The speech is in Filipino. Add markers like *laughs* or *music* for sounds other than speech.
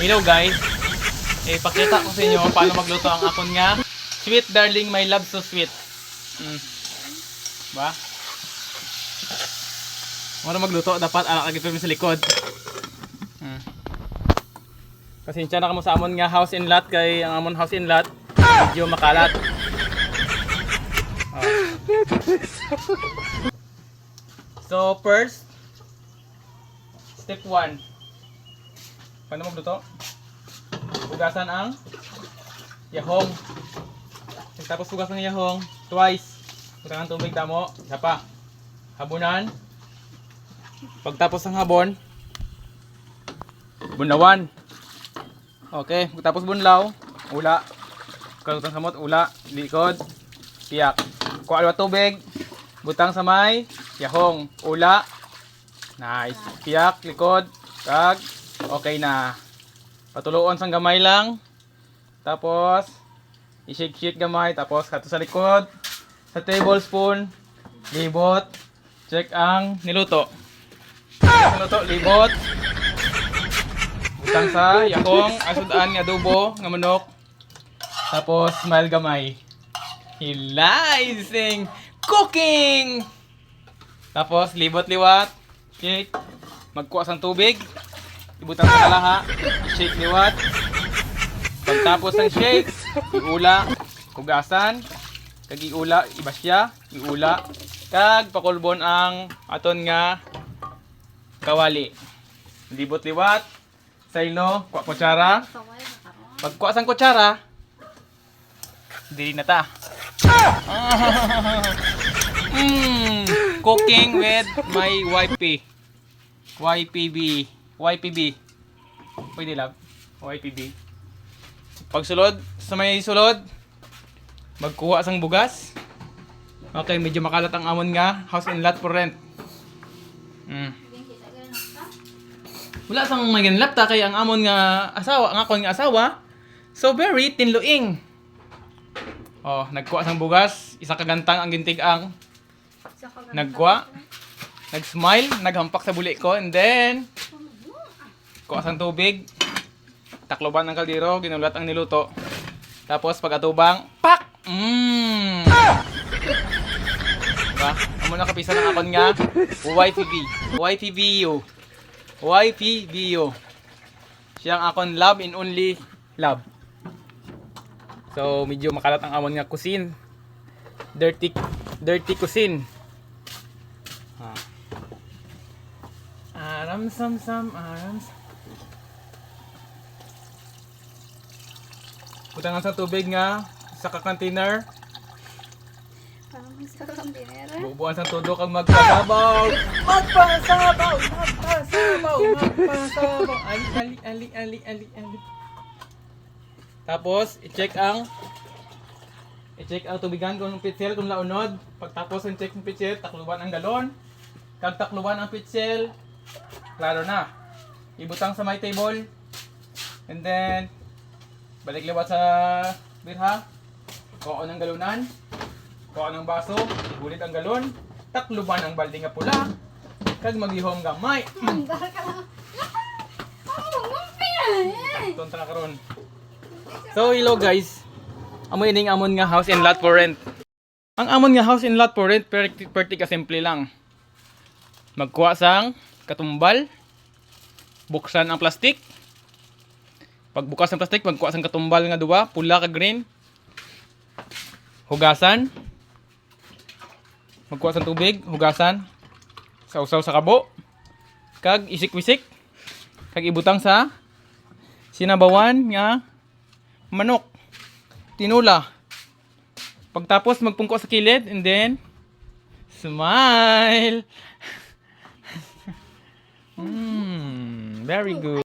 Hello guys. Eh, pakita ko sa inyo paano magluto ang akon nga Sweet Darling My Love So Sweet. Mm. Ba? Mara magluto, dapat alak agad pa sa likod. Mm. Kasi siya na kamo sa amon nga house in lot kay ang amon house in lot medyo makalat. Oh. So first, step 1. Paano magluto? Hugasan ang yahong. Tapos hugas ng yahong twice. Butang ang tubig damo, isa pa. Habunan. Pagtapos ng habon, bunlawan. Okay, pagtapos bunlaw, ula. Kalutang samot, ula, likod, tiyak. Kuha alwa tubig, butang sa may yahong, ula. Nice. Tiyak, likod, kag, okay na. Patuloon sang gamay lang. Tapos, i-shake-shake gamay. Tapos, kato sa likod. Sa tablespoon, libot. Check ang niluto. Niluto, libot. Butang sa yakong, asudan nga adobo, nga manok. Tapos, smile gamay. Hilaising cooking! Tapos, libot-liwat. Shake. Magkuha sang tubig. Ibutang sa kalaha. Shake liwat. Pagtapos ng shake, iula, hugasan, kag iula, ibasya, iula, kag pakulbon ang aton nga kawali. Libot liwat, saylo, kwa kutsara. Pagkuha sang kutsara, dili na ta. *laughs* Mm, cooking with my wifey. YPB. YPB. Pwede lang. YPB. Pagsulod, sa may sulod, magkuha sang bugas. Okay, medyo makalat ang amon nga. House and lot for rent. Mm. Wala sang may ganlap ta kay ang amon nga asawa, ang akon nga asawa. So very tinluing. Oh, nagkuha sang bugas, isa ka gantang ang gintig ang nagkuha, nag-smile, naghampak sa buli ko, and then, kuha sang tubig, takloban ng kaldero, ginulat ang niluto. Tapos pag atubang, pak! Mmm! Diba? Amo na kapisa ng akon nga, YPB. YPBU. YPBU. Siyang akon love and only love. So, medyo makalat ang amon nga kusin. Dirty, dirty kusin. Ah. Aram sam sam, aram sam. Butangan sa tubig nga sa ka-container. Masarap ang dinera. Bubuan sa todo kang magpasabaw. Magpasabaw, magpasabaw, magpasabaw. Ali, ali, ali, ali, ali, ali. Tapos, i-check ang i-check ang tubigan kung ang pitsel kung launod. Pagtapos ang check ng pitsel, takluban ang galon. Kag takluban ang pitsel, klaro na. Ibutang sa my table. And then, balik liwat sa birha. Kuha ng galunan. Kuha ng baso, igulit ang galon. Takluban ang balde nga pula. Kag maghihom gamay. Mandar ka lang. Ano mo pinay? Tunta na karon. So hello guys. Amo ining amon nga house and lot for rent. Ang amon nga house and lot for rent perti perti ka simple lang. Magkuha sang katumbal. Buksan ang plastic. Pagbukas ng plastic, magkuha sang katumbal nga duwa, pula ka green. Hugasan. Magkuha sang tubig, hugasan. Sausaw sa kabo. Kag isik-wisik. Kag ibutang sa sinabawan nga manok, tinula. Pagtapos magpungko sa kilid and then smile. *laughs* mm, very good.